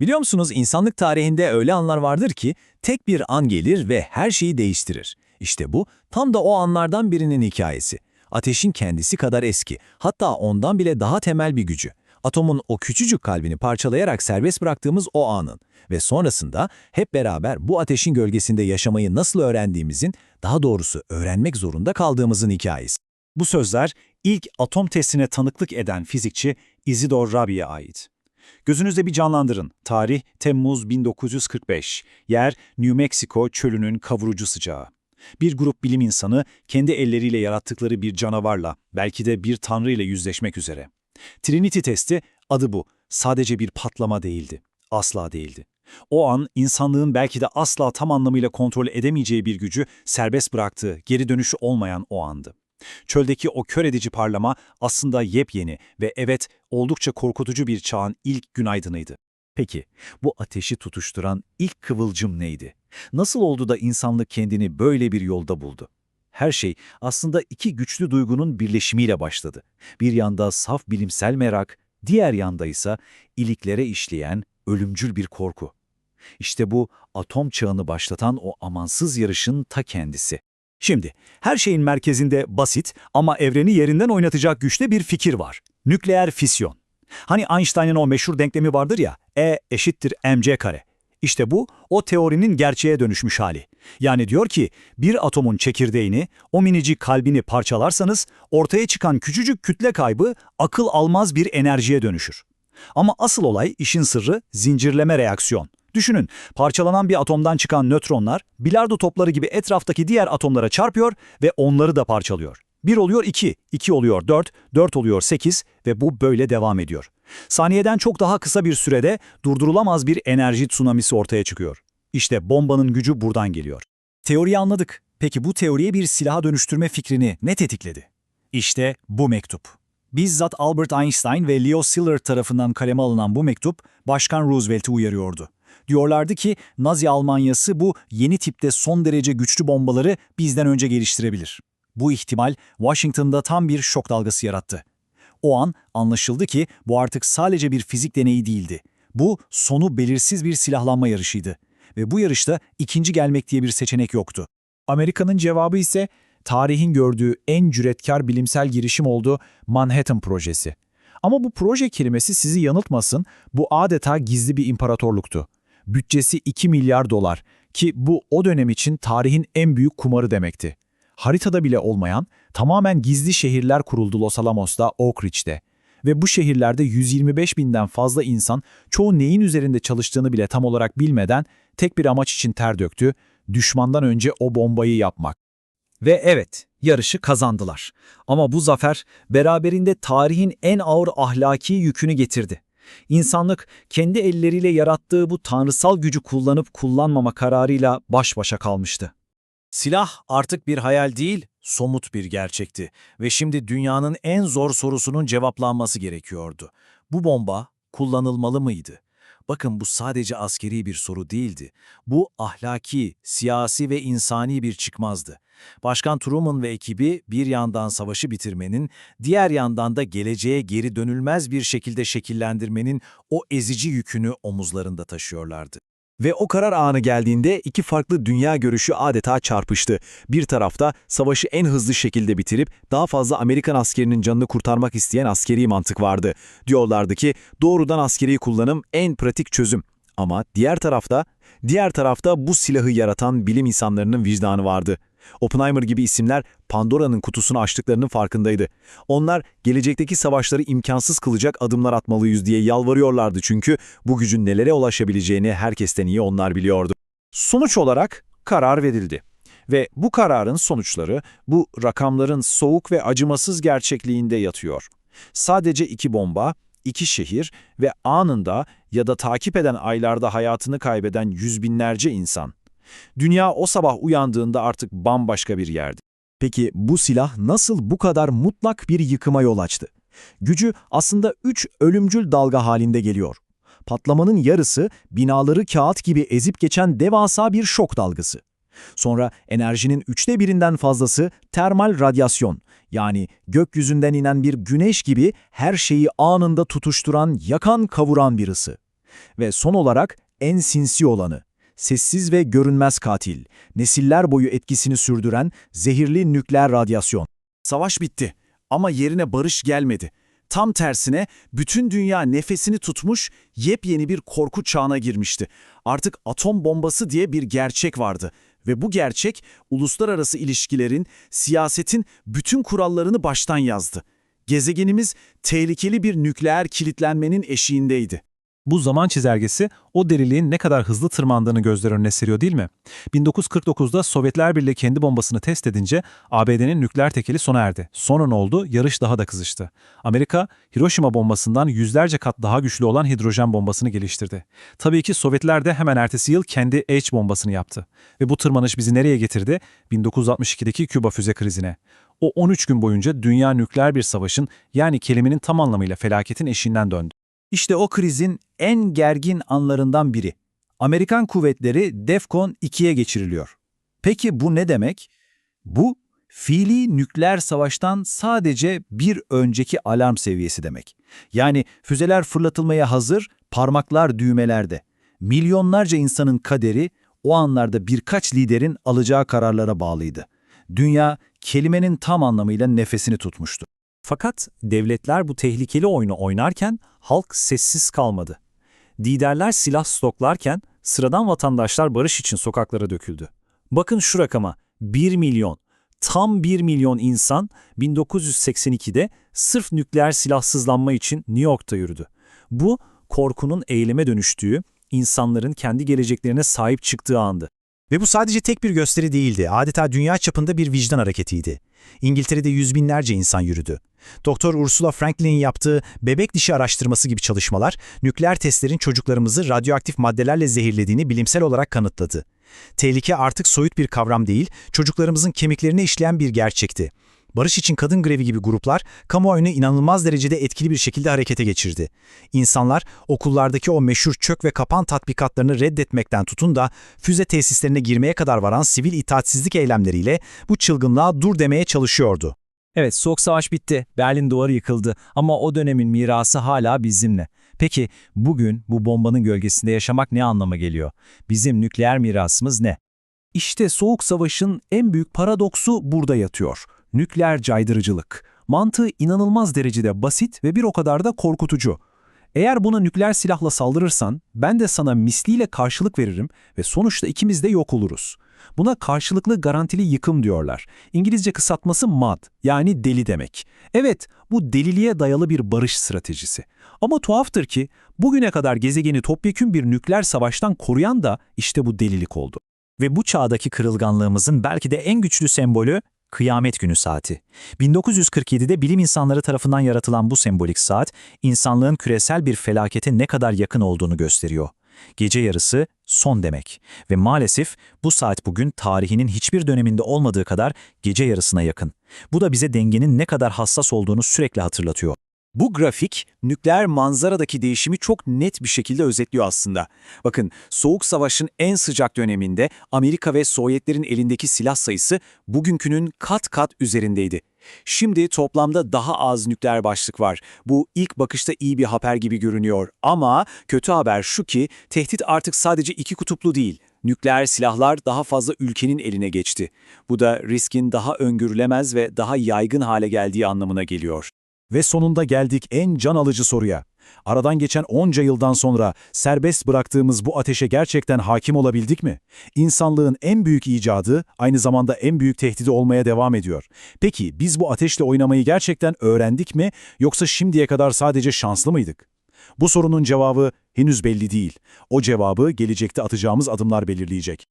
Biliyor musunuz insanlık tarihinde öyle anlar vardır ki tek bir an gelir ve her şeyi değiştirir. İşte bu tam da o anlardan birinin hikayesi. Ateşin kendisi kadar eski, hatta ondan bile daha temel bir gücü. Atomun o küçücük kalbini parçalayarak serbest bıraktığımız o anın ve sonrasında hep beraber bu ateşin gölgesinde yaşamayı nasıl öğrendiğimizin, daha doğrusu öğrenmek zorunda kaldığımızın hikayesi. Bu sözler ilk atom testine tanıklık eden fizikçi Isidor Rabi'ye ait. Gözünüzde bir canlandırın. Tarih Temmuz 1945. Yer New Mexico çölünün kavurucu sıcağı. Bir grup bilim insanı kendi elleriyle yarattıkları bir canavarla, belki de bir tanrı ile yüzleşmek üzere. Trinity testi adı bu. Sadece bir patlama değildi. Asla değildi. O an insanlığın belki de asla tam anlamıyla kontrol edemeyeceği bir gücü serbest bıraktığı, geri dönüşü olmayan o andı. Çöldeki o kör edici parlama aslında yepyeni ve evet oldukça korkutucu bir çağın ilk günaydınıydı. Peki bu ateşi tutuşturan ilk kıvılcım neydi? Nasıl oldu da insanlık kendini böyle bir yolda buldu? Her şey aslında iki güçlü duygunun birleşimiyle başladı. Bir yanda saf bilimsel merak, diğer yanda ise iliklere işleyen ölümcül bir korku. İşte bu atom çağını başlatan o amansız yarışın ta kendisi. Şimdi her şeyin merkezinde basit ama evreni yerinden oynatacak güçte bir fikir var. Nükleer fisyon. Hani Einstein'ın o meşhur denklemi vardır ya, E eşittir mc kare. İşte bu, o teorinin gerçeğe dönüşmüş hali. Yani diyor ki, bir atomun çekirdeğini, o minicik kalbini parçalarsanız, ortaya çıkan küçücük kütle kaybı akıl almaz bir enerjiye dönüşür. Ama asıl olay, işin sırrı, zincirleme reaksiyon. Düşünün, parçalanan bir atomdan çıkan nötronlar, bilardo topları gibi etraftaki diğer atomlara çarpıyor ve onları da parçalıyor. 1 oluyor 2, 2 oluyor 4, 4 oluyor 8 ve bu böyle devam ediyor. Saniyeden çok daha kısa bir sürede durdurulamaz bir enerji tsunamisi ortaya çıkıyor. İşte bombanın gücü buradan geliyor. Teoriyi anladık. Peki bu teoriye bir silaha dönüştürme fikrini ne tetikledi? İşte bu mektup. Bizzat Albert Einstein ve Leo Szilard tarafından kaleme alınan bu mektup, Başkan Roosevelt'i uyarıyordu. Diyorlardı ki Nazi Almanyası bu yeni tipte son derece güçlü bombaları bizden önce geliştirebilir. Bu ihtimal Washington'da tam bir şok dalgası yarattı. O an anlaşıldı ki bu artık sadece bir fizik deneyi değildi. Bu sonu belirsiz bir silahlanma yarışıydı. Ve bu yarışta ikinci gelmek diye bir seçenek yoktu. Amerika'nın cevabı ise tarihin gördüğü en cüretkar bilimsel girişim oldu Manhattan Projesi. Ama bu proje kelimesi sizi yanıltmasın, bu adeta gizli bir imparatorluktu. Bütçesi 2 milyar dolar ki bu o dönem için tarihin en büyük kumarı demekti. Haritada bile olmayan tamamen gizli şehirler kuruldu Los Alamos'ta, Oak Ridge'de. Ve bu şehirlerde 125 binden fazla insan çoğu neyin üzerinde çalıştığını bile tam olarak bilmeden tek bir amaç için ter döktü, düşmandan önce o bombayı yapmak. Ve evet, yarışı kazandılar. Ama bu zafer beraberinde tarihin en ağır ahlaki yükünü getirdi. İnsanlık kendi elleriyle yarattığı bu tanrısal gücü kullanıp kullanmama kararıyla baş başa kalmıştı. Silah artık bir hayal değil, somut bir gerçekti ve şimdi dünyanın en zor sorusunun cevaplanması gerekiyordu. Bu bomba kullanılmalı mıydı? Bakın bu sadece askeri bir soru değildi. Bu ahlaki, siyasi ve insani bir çıkmazdı. Başkan Truman ve ekibi bir yandan savaşı bitirmenin, diğer yandan da geleceğe geri dönülmez bir şekilde şekillendirmenin o ezici yükünü omuzlarında taşıyorlardı. Ve o karar anı geldiğinde iki farklı dünya görüşü adeta çarpıştı. Bir tarafta savaşı en hızlı şekilde bitirip daha fazla Amerikan askerinin canını kurtarmak isteyen askeri mantık vardı. Diyorlardı ki doğrudan askeri kullanım en pratik çözüm. Ama diğer tarafta, diğer tarafta bu silahı yaratan bilim insanlarının vicdanı vardı. Oppenheimer gibi isimler Pandora'nın kutusunu açtıklarının farkındaydı. Onlar gelecekteki savaşları imkansız kılacak adımlar atmalıyız diye yalvarıyorlardı çünkü bu gücün nelere ulaşabileceğini herkesten iyi onlar biliyordu. Sonuç olarak karar verildi. Ve bu kararın sonuçları bu rakamların soğuk ve acımasız gerçekliğinde yatıyor. Sadece iki bomba, iki şehir ve anında ya da takip eden aylarda hayatını kaybeden yüz binlerce insan. Dünya o sabah uyandığında artık bambaşka bir yerdi. Peki bu silah nasıl bu kadar mutlak bir yıkıma yol açtı? Gücü aslında üç ölümcül dalga halinde geliyor. Patlamanın yarısı binaları kağıt gibi ezip geçen devasa bir şok dalgası. Sonra enerjinin üçte birinden fazlası termal radyasyon yani gökyüzünden inen bir güneş gibi her şeyi anında tutuşturan, yakan, kavuran bir ısı. Ve son olarak en sinsi olanı, sessiz ve görünmez katil, nesiller boyu etkisini sürdüren zehirli nükleer radyasyon. Savaş bitti ama yerine barış gelmedi. Tam tersine bütün dünya nefesini tutmuş yepyeni bir korku çağına girmişti. Artık atom bombası diye bir gerçek vardı ve bu gerçek uluslararası ilişkilerin, siyasetin bütün kurallarını baştan yazdı. Gezegenimiz tehlikeli bir nükleer kilitlenmenin eşiğindeydi. Bu zaman çizelgesi o deliliğin ne kadar hızlı tırmandığını gözler önüne seriyor değil mi? 1949'da Sovyetler Birliği kendi bombasını test edince ABD'nin nükleer tekeli sona erdi. Sonra ne oldu? Yarış daha da kızıştı. Amerika, Hiroşima bombasından yüzlerce kat daha güçlü olan hidrojen bombasını geliştirdi. Tabii ki Sovyetler de hemen ertesi yıl kendi H bombasını yaptı. Ve bu tırmanış bizi nereye getirdi? 1962'deki Küba füze krizine. O 13 gün boyunca dünya nükleer bir savaşın yani kelimenin tam anlamıyla felaketin eşiğinden döndü. İşte o krizin en gergin anlarından biri. Amerikan kuvvetleri DEFCON 2'ye geçiriliyor. Peki bu ne demek? Bu, fiili nükleer savaştan sadece bir önceki alarm seviyesi demek. Yani füzeler fırlatılmaya hazır, parmaklar düğmelerde. Milyonlarca insanın kaderi o anlarda birkaç liderin alacağı kararlara bağlıydı. Dünya kelimenin tam anlamıyla nefesini tutmuştu. Fakat devletler bu tehlikeli oyunu oynarken halk sessiz kalmadı. Liderler silah stoklarken sıradan vatandaşlar barış için sokaklara döküldü. Bakın şu rakama 1 milyon, tam 1 milyon insan 1982'de sırf nükleer silahsızlanma için New York'ta yürüdü. Bu korkunun eyleme dönüştüğü, insanların kendi geleceklerine sahip çıktığı andı. Ve bu sadece tek bir gösteri değildi, adeta dünya çapında bir vicdan hareketiydi. İngiltere'de yüz binlerce insan yürüdü. Doktor Ursula Franklin'in yaptığı bebek dişi araştırması gibi çalışmalar, nükleer testlerin çocuklarımızı radyoaktif maddelerle zehirlediğini bilimsel olarak kanıtladı. Tehlike artık soyut bir kavram değil, çocuklarımızın kemiklerine işleyen bir gerçekti. Barış için Kadın Grevi gibi gruplar kamuoyunu inanılmaz derecede etkili bir şekilde harekete geçirdi. İnsanlar okullardaki o meşhur çök ve kapan tatbikatlarını reddetmekten tutun da füze tesislerine girmeye kadar varan sivil itaatsizlik eylemleriyle bu çılgınlığa dur demeye çalışıyordu. Evet, Soğuk Savaş bitti, Berlin duvarı yıkıldı ama o dönemin mirası hala bizimle. Peki bugün bu bombanın gölgesinde yaşamak ne anlama geliyor? Bizim nükleer mirasımız ne? İşte Soğuk Savaş'ın en büyük paradoksu burada yatıyor. Nükleer caydırıcılık. Mantığı inanılmaz derecede basit ve bir o kadar da korkutucu. Eğer buna nükleer silahla saldırırsan ben de sana misliyle karşılık veririm ve sonuçta ikimiz de yok oluruz. Buna karşılıklı garantili yıkım diyorlar. İngilizce kısaltması MAD yani deli demek. Evet bu deliliğe dayalı bir barış stratejisi. Ama tuhaftır ki bugüne kadar gezegeni topyekün bir nükleer savaştan koruyan da işte bu delilik oldu. Ve bu çağdaki kırılganlığımızın belki de en güçlü sembolü Kıyamet Günü Saati. 1947'de bilim insanları tarafından yaratılan bu sembolik saat, insanlığın küresel bir felakete ne kadar yakın olduğunu gösteriyor. Gece yarısı son demek ve maalesef bu saat bugün tarihinin hiçbir döneminde olmadığı kadar gece yarısına yakın. Bu da bize dengenin ne kadar hassas olduğunu sürekli hatırlatıyor. Bu grafik nükleer manzaradaki değişimi çok net bir şekilde özetliyor aslında. Bakın Soğuk Savaş'ın en sıcak döneminde Amerika ve Sovyetlerin elindeki silah sayısı bugünkünün kat kat üzerindeydi. Şimdi toplamda daha az nükleer başlık var. Bu ilk bakışta iyi bir haber gibi görünüyor ama kötü haber şu ki tehdit artık sadece iki kutuplu değil. Nükleer silahlar daha fazla ülkenin eline geçti. Bu da riskin daha öngörülemez ve daha yaygın hale geldiği anlamına geliyor. Ve sonunda geldik en can alıcı soruya. Aradan geçen onca yıldan sonra serbest bıraktığımız bu ateşe gerçekten hakim olabildik mi? İnsanlığın en büyük icadı aynı zamanda en büyük tehdidi olmaya devam ediyor. Peki biz bu ateşle oynamayı gerçekten öğrendik mi yoksa şimdiye kadar sadece şanslı mıydık? Bu sorunun cevabı henüz belli değil. O cevabı gelecekte atacağımız adımlar belirleyecek.